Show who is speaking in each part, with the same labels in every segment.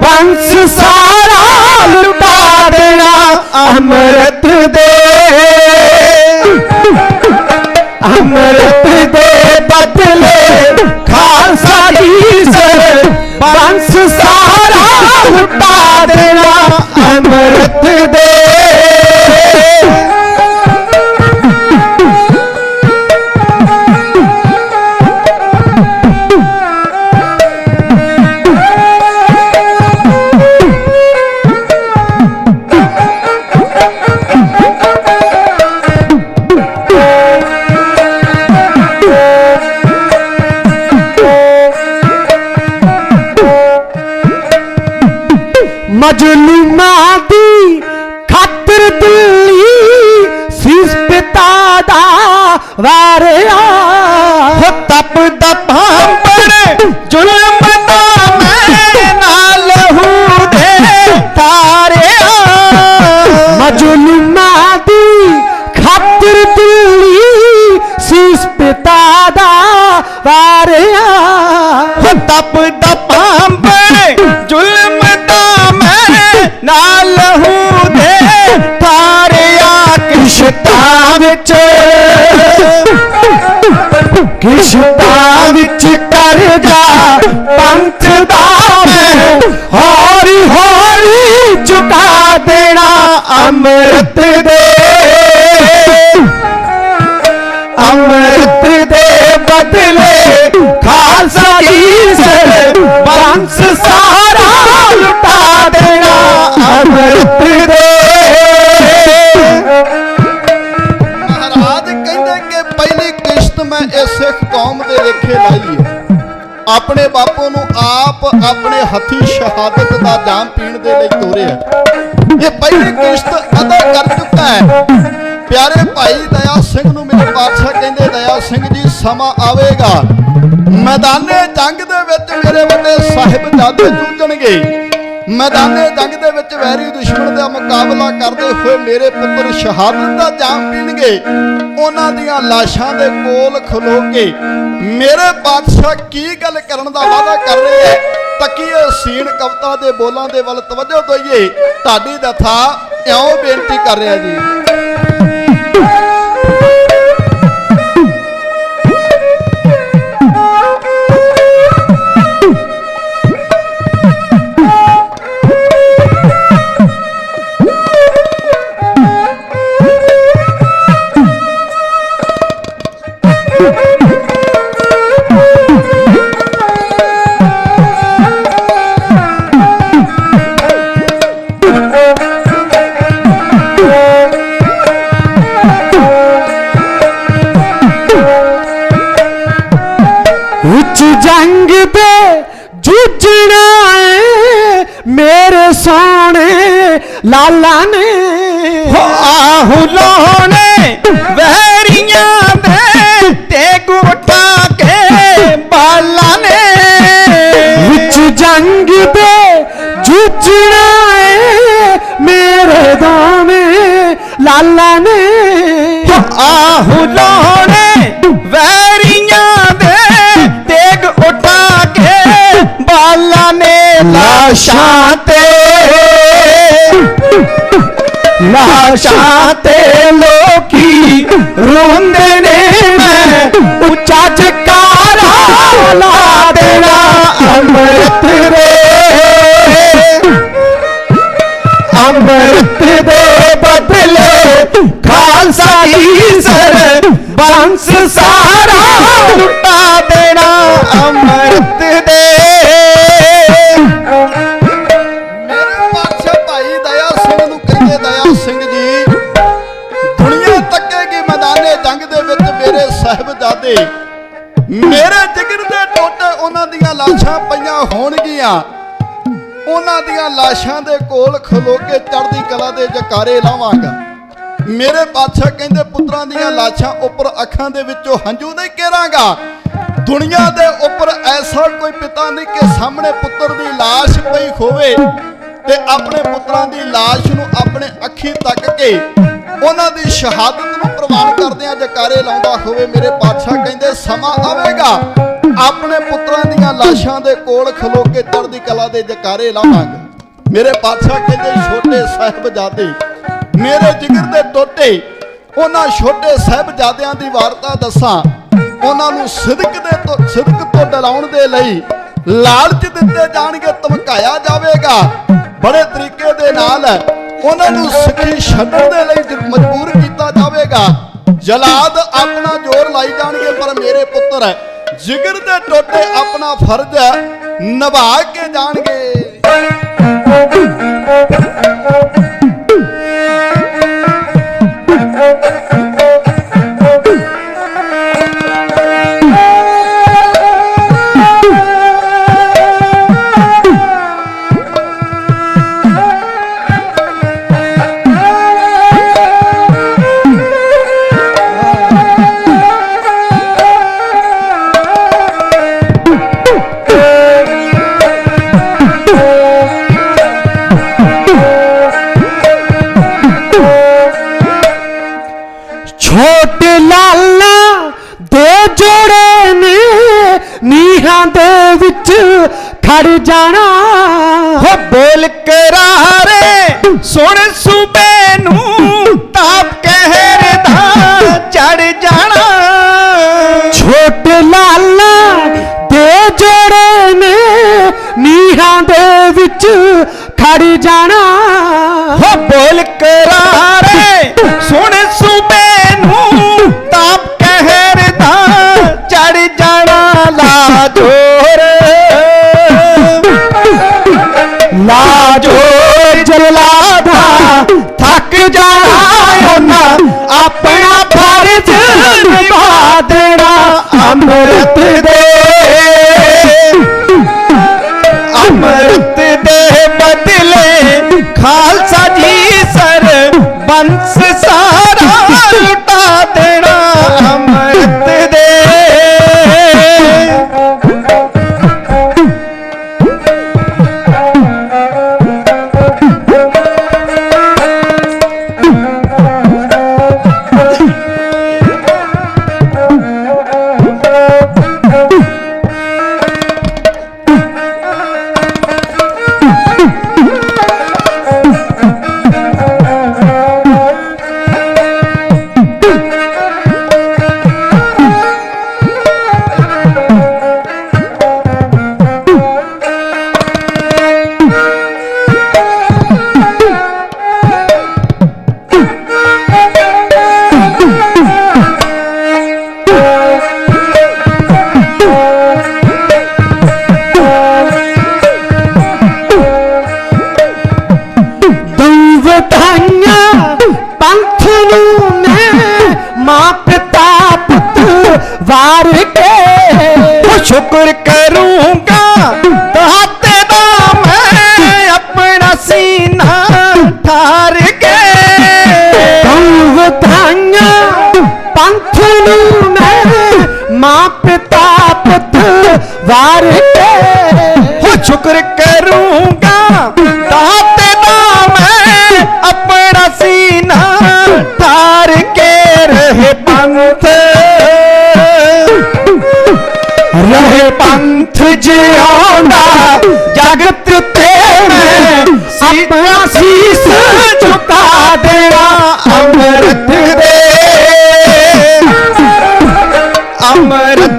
Speaker 1: ਬੰਸ ਸਾਰਾ ਲੁਟਾ ਦੇਣਾ, ਅੰਮ੍ਰਿਤ ਦੇ। ਅੰਮ੍ਰਿਤ ਦੇ ਬਦਲੇ ਖਾਲਸਾ ਦੀ ਸਰ ਬੰਸ ਸਾਰਾ ਲੁਟਾ ਦੇਣਾ, ਅੰਮ੍ਰਿਤ ਦੇ। ਮਜਲੂਮਾਂ ਦੀ ਖਾਤਰ ਦਿੱਲੀ ਸੀਸ ਪਿਤਾ ਦਾ ਵਾਰਿਆ। ਹੋ ਤਪਦਾ ਭਾਂਬੜ ਜ਼ੁਲਮ ਦਾ ਮੈਂ ਨਾਲ ਹੂ ਦੇ ਤਾਰਿਆ। ਮਜਲੂਮਾਂ ਦੀ ਖਾਤਰ ਦਿੱਲੀ ਸੀਸ ਪਿਤਾ ਦਾ ਵਾਰਿਆ। ਹੋ ਤਪਦਾ ਵਿੱਚ। ਕਿਸ਼ਤਾ ਵਿੱਚ ਕਰਦਾ ਪੰਥ ਦਾ ਮੈਂ ਹੌਲੀ ਹੌਲੀ ਚੁਕਾ ਦੇਣਾ ਅੰਮ੍ਰਿਤ ਦੇ। ਅੰਮ੍ਰਿਤ ਦੇ ਬਦਲੇ ਖਾਲਸਾ ਦੀ ਸਰ ਬੰਸ ਸਾਰਾ ਲੁਟਾ ਦੇਣਾ ਅੰਮ੍ਰਿਤ ਦੇ।
Speaker 2: ਮਹਾਰਾਜ ਕਹਿੰਦੇ ਕਿ ਪਹਿਲੀ ਕਿਸ਼ਤ ਮੈਂ ਇਸ ਸਿੱਖ ਕੌਮ ਦੇ ਲੇਖੇ ਲਾਈ ਹੈ। ਆਪਣੇ ਬਾਪੂ ਨੂੰ ਆਪ ਆਪਣੇ ਹੱਥੀ ਸ਼ਹਾਦਤ ਦਾ ਜਾਮ ਪੀਣ ਦੇ ਲਈ ਤੋਰਿਆ ਇਹ ਪਹਿਲੀ ਕਿਸ਼ਤ ਅਦਾ ਕਰ ਚੁੱਕਾ ਹੈ। ਪਿਆਰੇ ਭਾਈ ਦਇਆ ਸਿੰਘ ਨੂੰ ਮੇਰੇ ਪਾਤਸ਼ਾਹ ਕਹਿੰਦੇ, ਦਇਆ ਸਿੰਘ ਜੀ, ਸਮਾਂ ਆਵੇਗਾ। ਮੈਦਾਨੇ ਜੰਗ ਦੇ ਵਿੱਚ ਮੇਰੇ ਵੱਡੇ ਸਾਹਿਬਜ਼ਾਦੇ ਜੂਝਣਗੇ। ਮੈਦਾਨੇ ਜੰਗ ਦੇ ਵਿੱਚ ਵੈਰੀ ਦੁਸ਼ਮਣ ਦਾ ਮੁਕਾਬਲਾ ਕਰਦੇ ਹੋਏ ਮੇਰੇ ਪੁੱਤਰ ਸ਼ਹਾਦਤ ਦਾ ਜਾਮ ਪੀਣਗੇ। ਉਹਨਾਂ ਦੀਆਂ ਲਾਸ਼ਾਂ ਦੇ ਕੋਲ ਖਲੋ ਕੇ ਮੇਰੇ ਬਾਦਸ਼ਾਹ ਕੀ ਗੱਲ ਕਰਨ ਦਾ ਵਾਅਦਾ ਕਰ ਰਹੇ ਹੈ? ਤਕੀਏ ਸੀਣ ਕਵਤਾ ਦੇ ਬੋਲਾਂ ਦੇ ਵੱਲ ਤਵੱਜੋ ਦਈਏ। ਤੁਹਾਡੀ ਦਥਾ ਇਉਂ ਬੇਨਤੀ ਕਰ ਰਿਹਾ ਜੀ।
Speaker 1: ਲਾਲਾ ਨੇ। ਹੋ ਆਹੂ ਲੋਹਣੇ ਵਹਿਰੀਆਂ ਦੇ ਤੇ ਗੁੱਠਾ ਕੇ ਬਾਲਾ ਨੇ। ਉੱਚ ਜੰਗ ਦੇ ਜੂਝਣਾ ਏ ਮੇਰੇ ਦੋਵੇਂ ਲਾਲਾ ਨੇ। ਹੋ ਆਹੂ ਲੋਹਣੇ ਵਹਿਰੀਆਂ ਦੇ ਤੇਗ ਉਠਾ ਕੇ ਬਾਲਾ ਨੇ। ਲਾਸ਼ਾਂ ਤੇ ਲਾਸ਼ਾਂ ਤੇ ਲੋਕੀ ਰੋਂਦੇ ਨੇ, ਮੈਂ ਉੱਚਾ ਜਕਾਰਾ ਲਾ ਦੇਣਾ ਅੰਮ੍ਰਿਤ ਦੇ। ਅੰਮ੍ਰਿਤ ਦੇ ਬਦਲੇ ਖਾਲਸਾ ਦੀ ਸਰ, ਬੰਸ ਸਾਰਾ
Speaker 2: ਉਹਨਾਂ ਦੀਆਂ ਲਾਸ਼ਾਂ ਦੇ ਕੋਲ ਖਲੋ ਕੇ ਚੜ੍ਹਦੀ ਕਲਾ ਦੇ ਜਕਾਰੇ ਲਾਵਾਂਗਾ। ਮੇਰੇ ਪਾਤਸ਼ਾਹ ਕਹਿੰਦੇ, ਪੁੱਤਰਾਂ ਦੀਆਂ ਲਾਸ਼ਾਂ ਉੱਪਰ ਅੱਖਾਂ ਦੇ ਵਿੱਚੋਂ ਹੰਝੂ ਨਹੀਂ ਕੇਰਾਂਗਾ ਦੁਨੀਆ ਦੇ ਉੱਪਰ ਐਸਾ ਕੋਈ ਪਿਤਾ ਨਹੀਂ ਕਿ ਸਾਹਮਣੇ ਪੁੱਤਰ ਦੀ ਲਾਸ਼ ਪਈ ਹੋਵੇ ਤੇ ਆਪਣੇ ਪੁੱਤਰਾਂ ਦੀ ਲਾਸ਼ ਨੂੰ ਆਪਣੇ ਅੱਖੀ ਤੱਕ ਕੇ ਉਹਨਾਂ ਦੀ ਸ਼ਹਾਦਤ ਨੂੰ ਪ੍ਰਵਾਨ ਕਰਦਿਆਂ ਜਕਾਰੇ ਲਾਉਂਦਾ ਹੋਵੇ। ਮੇਰੇ ਪਾਤਸ਼ਾਹ ਕਹਿੰਦੇ, ਸਮਾਂ ਆਵੇਗਾ। ਆਪਣੇ ਲਾਸ਼ਾਂ ਦੇ ਕੋਲ ਖਲੋ ਕੇ ਚੜ੍ਹਦੀ ਕਲਾ ਦੇ ਜਕਾਰੇ ਲਾਵਾਂਗਾ। ਮੇਰੇ ਪਾਤਸ਼ਾਹ ਕਹਿੰਦੇ, ਛੋਟੇ ਸਾਹਿਬਜ਼ਾਦੇ, ਮੇਰੇ ਜਿਗਰ ਦੇ ਟੋਟੇ, ਉਹਨਾਂ ਛੋਟੇ ਸਾਹਿਬਜ਼ਾਦਿਆਂ ਦੀ ਵਾਰਤਾ ਦੱਸਾਂ। ਉਹਨਾਂ ਨੂੰ ਸਿਦਕ ਦੇ ਤੋਂ, ਸਿਦਕ ਤੋਂ ਡਰਾਉਣ ਦੇ ਲਈ ਲਾਲਚ ਦਿੱਤੇ ਜਾਣਗੇ, ਧਮਕਾਇਆ ਜਾਵੇਗਾ। ਬੜੇ ਤਰੀਕੇ ਦੇ ਨਾਲ ਉਹਨਾਂ ਨੂੰ ਸਿੱਖੀ ਛੱਡਣ ਦੇ ਲਈ ਮਜਬੂਰ ਕੀਤਾ ਜਾਵੇਗਾ। ਜਲਾਦ ਆਪਣਾ ਜ਼ੋਰ ਲਾਈ ਜਾਣਗੇ, ਪਰ ਮੇਰੇ ਪੁੱਤਰ ਜਿਗਰ ਦੇ ਟੋਟੇ ਆਪਣਾ ਫਰਜ਼ ਨਿਭਾ ਕੇ ਜਾਣਗੇ।
Speaker 1: ਖੜ ਜਾਣਾ। ਹੋ ਬੋਲ ਕਰਾਰੇ ਸੁਣ ਸੂਬੇ ਨੂੰ ਤਾਪ ਕਹਿਰ ਦਾ ਚੜ ਜਾਣਾ। ਛੋਟੇ ਲਾਲਾ ਦੇ ਜੋੜੇ ਨੇ ਨੀਹਾਂ ਦੇ ਵਿੱਚ ਲਾ ਜੋਰ ਜਲਾਦਾ ਥੱਕ ਜਾਣਾ ਉਹਨਾਂ ਆਪਣਾ ਫਰਜ਼ ਨਿਭਾ ਦੇਣਾ ਅੰਮ੍ਰਿਤ ਦੇ ਅੰਮ੍ਰਿਤ ਦੇ ਬਦਲੇ ਖਾਲਸਾ ਜੀ ਵਾਰ ਕੇ ਉਹ ਸ਼ੁਕਰ ਕਰੂੰਗਾ। ਦਾਤੇ ਦਾ ਮੈਂ ਆਪਣਾ ਸੀਨਾ ਠਾਰ ਕੇ। ਦੰਵਤਾਈਆਂ ਪੰਥ ਨੂੰ ਮੈਂ ਮਾਂ ਪਿਤਾ ਪੁੱਤ ਵਾਰ ਕੇ। ਹੋ ਸ਼ੁਕਰ ਕਰੂੰਗਾ। ਦਾਤੇ ਦਾ ਮੈਂ ਆਪਣਾ ਸੀਨਾ ਠਾਰ ਕੇ। ਰਹੇ ਪੰਥ ਰਹੇ ਪੰਥ ਜਿਉਂਦਾ ਜਗਤ ਤੇ ਮੈਂ ਆਪਣਾ ਸੀਸ ਝੁਕਾ ਦੇਣਾ ਅੰਮ੍ਰਿਤ ਦੇ। ਅੰਮ੍ਰਿਤ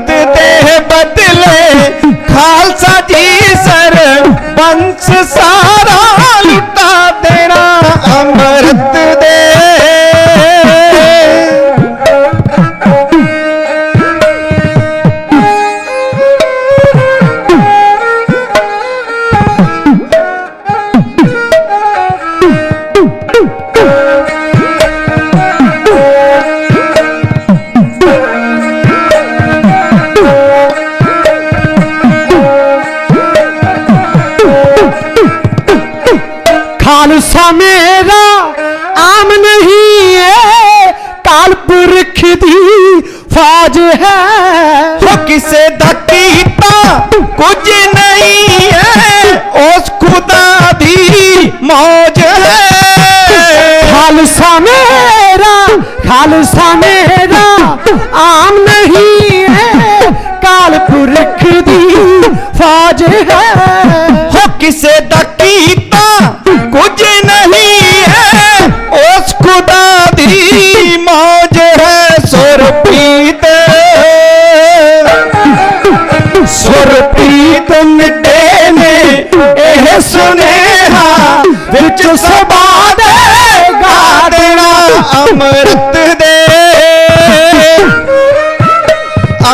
Speaker 1: ਖਾਲਸਾ ਮੇਰਾ ਆਮ ਨਹੀਂ ਏ। ਕਾਲ ਪੁਰਖ ਦੀ ਫੌਜ ਹੈ। ਹੋ ਕਿਸੇ ਦਾ ਕੀਤਾ ਕੁਝ ਨਹੀਂ ਏ। ਉਸ ਖੁਦਾ ਦੀ ਮੌਜ ਹੈ। ਖਾਲਸਾ ਮੇਰਾ ਖਾਲਸਾ ਅੰਮ੍ਰਿਤ ਦੇ।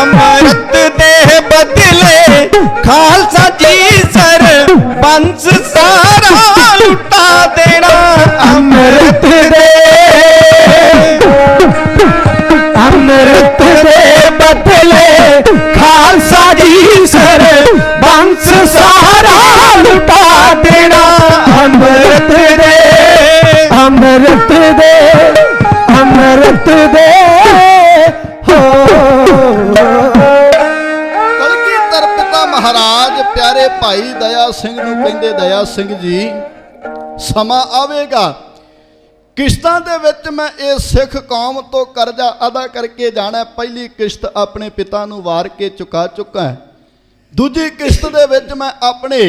Speaker 1: ਅੰਮ੍ਰਿਤ ਦੇ ਬਦਲੇ ਖਾਲਸਾ ਜੀ ਸਰ ਬੰਸ ਸਾਰਾ ਲੁਟਾ ਦੇਣਾ। ਅੰਮ੍ਰਿਤ ਦੇ। ਅੰਮ੍ਰਿਤ ਦੇ ਬਦਲੇ ਖਾਲਸਾ ਜੀ ਸਰ ਬੰਸ ਸਾਰਾ ਲੁਟਾ ਦੇਣਾ। ਅੰਮ੍ਰਿਤ ਦੇ। ਅੰਮ੍ਰਿਤ ਦੇ।
Speaker 2: ਭਾਈ ਦਇਆ ਸਿੰਘ ਨੂੰ ਕਹਿੰਦੇ, ਦਇਆ ਸਿੰਘ ਜੀ, ਸਮਾਂ ਆਵੇਗਾ। ਕਿਸ਼ਤਾਂ ਦੇ ਵਿੱਚ ਮੈਂ ਇਹ ਸਿੱਖ ਕੌਮ ਤੋਂ ਕਰਜ਼ਾ ਅਦਾ ਕਰਕੇ ਜਾਣਾ ਪਹਿਲੀ ਕਿਸ਼ਤ ਆਪਣੇ ਪਿਤਾ ਨੂੰ ਵਾਰ ਕੇ ਚੁਕਾ ਚੁੱਕਾ ਹੈ। ਦੂਜੀ ਕਿਸ਼ਤ ਦੇ ਵਿੱਚ ਮੈਂ ਆਪਣੇ